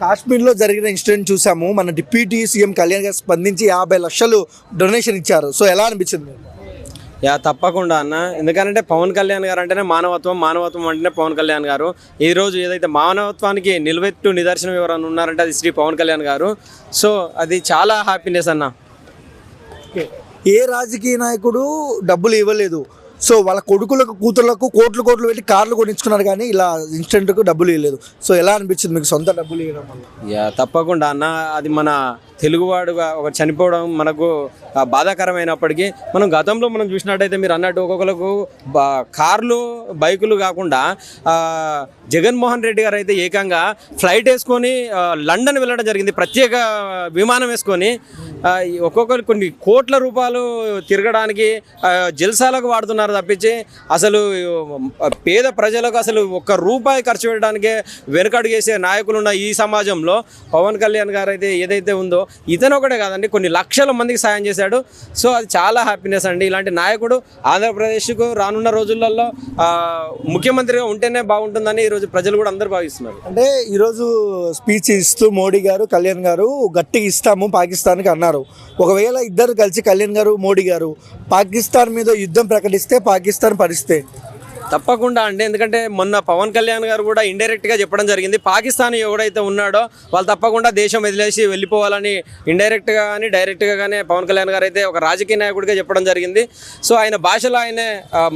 కాశ్మీర్లో జరిగిన ఇన్సిడెంట్ చూసాము. మన డిప్యూటీ సీఎం కళ్యాణ్ గారు స్పందించి యాభై లక్షలు డొనేషన్ ఇచ్చారు. సో ఎలా అనిపించింది? యా తప్పకుండా అన్న. ఎందుకంటే పవన్ కళ్యాణ్ గారు అంటేనే మానవత్వం మానవత్వం అంటేనే పవన్ కళ్యాణ్ గారు. ఈ రోజు ఏదైతే మానవత్వానికి నిలవెత్తు నిదర్శనం ఎవరైనా ఉన్నారంటే అది శ్రీ పవన్ కళ్యాణ్ గారు. సో అది చాలా హ్యాపీనెస్ అన్న. ఏ రాజకీయ నాయకుడు డబ్బులు ఇవ్వలేదు? సో వాళ్ళ కొడుకులకు కూతుర్లకు కోట్లు కోట్లు పెట్టి కార్లు కొనించుకున్నారు కానీ ఇలా ఇన్స్టెంట్కు డబ్బులు ఇవ్వలేదు సో ఎలా అనిపించింది మీకు సొంత డబ్బులు ఇవ్వడం వల్ల? తప్పకుండా అన్న అది మన తెలుగువాడుగా ఒక చనిపోవడం మనకు బాధాకరమైనప్పటికీ మనం గతంలో మనం చూసినట్టయితే మీరు అన్నట్టు ఒక్కొక్కలకు కార్లు బైకులు కాకుండా జగన్మోహన్ రెడ్డి గారు అయితే ఏకంగా ఫ్లైట్ వేసుకొని లండన్ వెళ్ళడం జరిగింది. ప్రత్యేక విమానం వేసుకొని ఒక్కొక్కరు కొన్ని కోట్ల రూపాయలు తిరగడానికి జల్సాలకు వాడుతున్నారు తప్పించి అసలు పేద ప్రజలకు అసలు ఒక్క రూపాయి ఖర్చు పెట్టడానికి వెనుకడుగేసే నాయకులు ఉన్న ఈ సమాజంలో పవన్ కళ్యాణ్ గారు అయితే ఏదైతే ఉందో ఇతను ఒకటే కాదండి కొన్ని లక్షల మందికి సాయం చేశాడు. సో అది చాలా హ్యాపీనెస్ అండి. ఇలాంటి నాయకుడు ఆంధ్రప్రదేశ్కు రానున్న రోజులలో ముఖ్యమంత్రిగా ఉంటేనే బాగుంటుందని ఈరోజు ప్రజలు కూడా అందరూ భావిస్తున్నారు. అంటే ఈరోజు స్పీచ్ ఇస్తూ మోడీ గారు కళ్యాణ్ గారు గట్టిగా ఇస్తాము పాకిస్తాన్కి అన్నారు. ఒకవేళ ఇద్దరు కలిసి కళ్యాణ్ గారు మోడీ గారు పాకిస్తాన్ మీద యుద్ధం ప్రకటిస్తే పాకిస్తాన్ పరిస్థితి తప్పకుండా అండి. ఎందుకంటే మొన్న పవన్ కళ్యాణ్ గారు కూడా ఇండైరెక్ట్గా చెప్పడం జరిగింది. పాకిస్తాన్ ఎవడైతే ఉన్నాడో వాళ్ళు తప్పకుండా దేశం వదిలేసి వెళ్ళిపోవాలని ఇండైరెక్ట్గా కానీ డైరెక్ట్గా కానీ పవన్ కళ్యాణ్ గారు అయితే ఒక రాజకీయ నాయకుడిగా చెప్పడం జరిగింది. సో ఆయన భాషలో ఆయన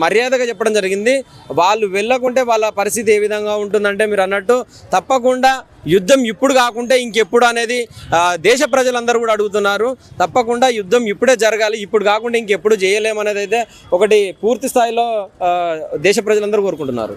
మర్యాదగా చెప్పడం జరిగింది. వాళ్ళు వెళ్ళకుంటే వాళ్ళ పరిస్థితి ఏ విధంగా ఉంటుందంటే మీరు అన్నట్టు తప్పకుండా యుద్ధం ఇప్పుడు కాకుంటే ఇంకెప్పుడు అనేది దేశ ప్రజలందరూ కూడా అడుగుతున్నారు. తప్పకుండా యుద్ధం ఇప్పుడే జరగాలి ఇప్పుడు కాకుండా ఇంకెప్పుడు చేయలేమనేది అయితే ఒకటి పూర్తి స్థాయిలో దేశ ప్రజలందరూ కోరుకుంటున్నారు.